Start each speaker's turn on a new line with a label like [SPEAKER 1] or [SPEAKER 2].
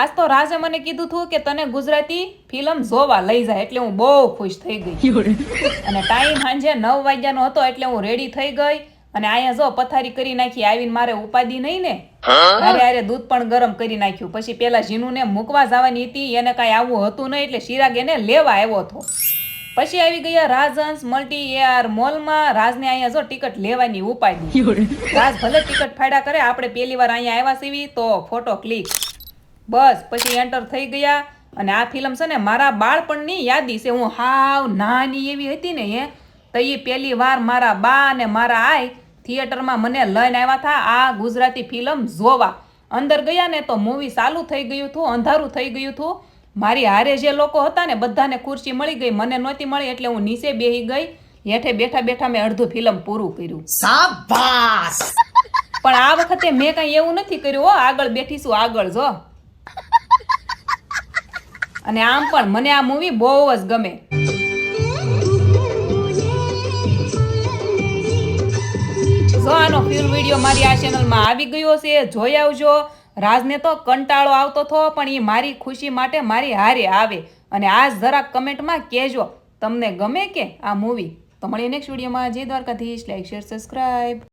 [SPEAKER 1] આજ તો રાજે મને કીધું હતું કે તને ગુજરાતી ફિલ્મ જોવા લઈ જાય એટલે હું બહુ ખુશ થઈ ગઈ. અને ટાઈમ સાંજે નવ વાગ્યાનો હતો એટલે હું રેડી થઈ ગઈ અને અહીંયા જો પથારી કરી નાખી આવીને મારે ઉપાધિ નહીં ને? અરે અરે દૂધ પણ ગરમ કરી નાખ્યું. પછી પેલા જીનુને મૂકવા જવાની હતી એને કાંઈ આવું હતું નહીં એટલે શિરાગ એને લેવા આવ્યો હતો. પછી આવી ગયા રાજહંસ મલ્ટી એઆર મોલમાં. રાજને અહીંયા જો ટિકિટ લેવાની ઉપાધિ. રાજ ભલે ટિકિટ ફાયડા કરે આપણે પહેલી વાર અહીંયા આવ્યા સીવી તો ફોટો ક્લિક. બસ પછી એન્ટર થઈ ગયા. અને આ ફિલ્મ છે ને મારા બાળપણની યાદી છે. હું હાવ નાની એવી હતી ને એ તો એ પહેલી વાર મારા બા અને મારા આઈ થિયેટરમાં મને લઈને આવ્યા હતા આ ગુજરાતી ફિલ્મ જોવા. અંદર ગયા ને તો મૂવી ચાલુ થઈ ગયું હતું અંધારું થઈ ગયું હતું. મારી હારે જે લોકો હતા ને બધાને ખુરશી મળી ગઈ મને નહોતી મળી એટલે હું નીચે બેહી ગઈ. હેઠે બેઠા બેઠા મેં અડધું ફિલ્મ પૂરું કર્યું. પણ આ વખતે મેં કઈ એવું નથી કર્યું હો આગળ બેઠીશું આગળ જો. અને આમ પણ મને આ મૂવી બહુ જ ગમે. જો આનો ફ્યુલ વીડિયો મારી આ ચેનલમાં આવી ગયો છે, જોઈ આવજો. રાજને તો કંટાળો આવતો થો પણ એ મારી ખુશી માટે મારી હારે આવે. અને આજ જરાક કમેન્ટમાં કહેજો, તમને ગમે કે આ મૂવી તો મળીએ નેક્સ્ટ વિડીયોમાં જય દ્વારકાધીશ. Like share subscribe